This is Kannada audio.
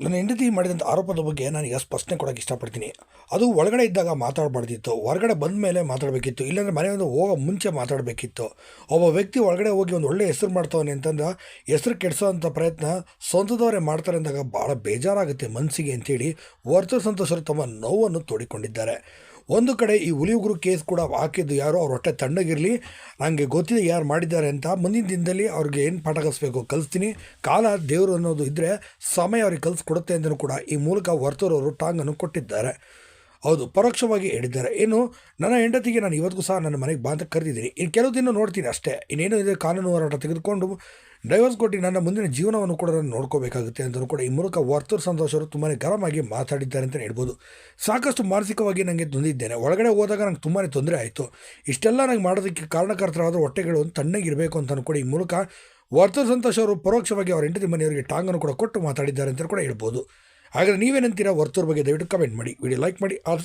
ನನ್ನ ಹೆಂಡತಿ ಮಾಡಿದಂಥ ಆರೋಪದ ಬಗ್ಗೆ ನಾನು ಈಗ ಸ್ಪಷ್ಟನೆ ಕೊಡೋಕೆ ಇಷ್ಟಪಡ್ತೀನಿ. ಅದು ಒಳಗಡೆ ಇದ್ದಾಗ ಮಾತಾಡಬಾರ್ದಿತ್ತು. ಹೊರಗಡೆ ಬಂದ ಮೇಲೆ ಮಾತಾಡಬೇಕಿತ್ತು. ಇಲ್ಲಾಂದರೆ ಮನೆಯಿಂದ ಹೋಗೋ ಮುಂಚೆ ಮಾತಾಡಬೇಕಿತ್ತು. ಒಬ್ಬ ವ್ಯಕ್ತಿ ಒಳಗಡೆ ಹೋಗಿ ಒಂದು ಒಳ್ಳೆಯ ಹೆಸರು ಮಾಡ್ತಾವನೆ ಅಂತಂದ್ರೆ ಹೆಸರು ಕೆಡಿಸೋವಂಥ ಪ್ರಯತ್ನ ಸ್ವಂತದವರೇ ಮಾಡ್ತಾರೆ ಅಂದಾಗ ಭಾಳ ಬೇಜಾರಾಗುತ್ತೆ ಮನಸ್ಸಿಗೆ ಅಂತೇಳಿ ವರ್ತ ಸಂತೋಷರು ತಮ್ಮ ನೋವನ್ನು ತೋಡಿಕೊಂಡಿದ್ದಾರೆ. ಒಂದು ಕಡೆ ಈ ಹುಲಿಯುಗುರು ಕೇಸ್ ಕೂಡ ಹಾಕಿದ್ದು ಯಾರು, ಅವ್ರ ಹೊಟ್ಟೆ ತಣ್ಣಗಿರಲಿ ನನಗೆ ಗೊತ್ತಿದೆ ಯಾರು ಮಾಡಿದ್ದಾರೆ ಅಂತ. ಮುಂದಿನ ದಿನದಲ್ಲಿ ಅವ್ರಿಗೆ ಏನು ಪಾಠ ಕಲಿಸ್ಬೇಕು? ಕಲಿಸ್ತೀನಿ. ಕಾಲ ದೇವರು ಅನ್ನೋದು ಇದ್ದರೆ ಸಮಯ ಅವ್ರಿಗೆ ಕಲಿಸ್ಕೊಡುತ್ತೆ ಅಂತಲೂ ಕೂಡ ಈ ಮೂಲಕ ವರ್ತೂರವರು ಟಾಂಗನ್ನು ಕೊಟ್ಟಿದ್ದಾರೆ. ಹೌದು, ಪರೋಕ್ಷವಾಗಿ ಹೇಳಿದ್ದಾರೆ. ಏನು, ನನ್ನ ಹೆಂಡತಿಗೆ ನಾನು ಇವತ್ತಿಗೂ ಸಹ ನನ್ನ ಮನೆಗೆ ಬಾ ಅಂತ ಕರೆದಿದ್ದೀನಿ. ಇನ್ನು ಕೆಲವು ದಿನ ನೋಡ್ತೀನಿ ಅಷ್ಟೇ. ಇನ್ನೇನು ಇದೆ, ಕಾನೂನು ಹೋರಾಟ ತೆಗೆದುಕೊಂಡು ಡೈವರ್ಸ್ ಕೊಟ್ಟು ನನ್ನ ಮುಂದಿನ ಜೀವನವನ್ನು ಕೂಡ ನಾನು ನೋಡ್ಕೋಬೇಕಾಗುತ್ತೆ ಅಂತಲೂ ಕೂಡ ಈ ಮೂಲಕ ವರ್ತೂರ್ ಸಂತೋಷ್ ಅವರು ತುಂಬಾ ಗರಮಾಗಿ ಮಾತಾಡಿದ್ದಾರೆ ಅಂತಲೇ ಹೇಳ್ಬೋದು. ಸಾಕಷ್ಟು ಮಾನಸಿಕವಾಗಿ ನನಗೆ ನೊಂದಿದ್ದೇನೆ ಒಳಗಡೆ ಹೋದಾಗ ನಂಗೆ ತುಂಬಾ ತೊಂದರೆ ಆಯಿತು. ಇಷ್ಟೆಲ್ಲ ನಂಗೆ ಮಾಡೋದಕ್ಕೆ ಕಾರಣಕರ್ತರಾದ ಹೊಟ್ಟೆಗಳು ಒಂದು ತಣ್ಣಗಿರಬೇಕು ಅಂತಲೂ ಕೂಡ ಈ ಮೂಲಕ ವರ್ತೂರ್ ಸಂತೋಷ್ ಅವರು ಪರೋಕ್ಷವಾಗಿ ಅವರ ಹೆಂಡತಿ ಮನೆಯವರಿಗೆ ಟಾಂಗನ್ನು ಕೂಡ ಕೊಟ್ಟು ಮಾತಾಡಿದ್ದಾರೆ ಅಂತ ಕೂಡ ಹೇಳ್ಬೋದು. ಹಾಗಾದ್ರೆ ನೀವೇನಂತೀರಾ ವರ್ತೂರ್ ಬಗ್ಗೆ ದಯವಿಟ್ಟು ಕಮೆಂಟ್ ಮಾಡಿ. ವಿಡಿಯೋ ಲೈಕ್ ಮಾಡಿ. ಆಲ್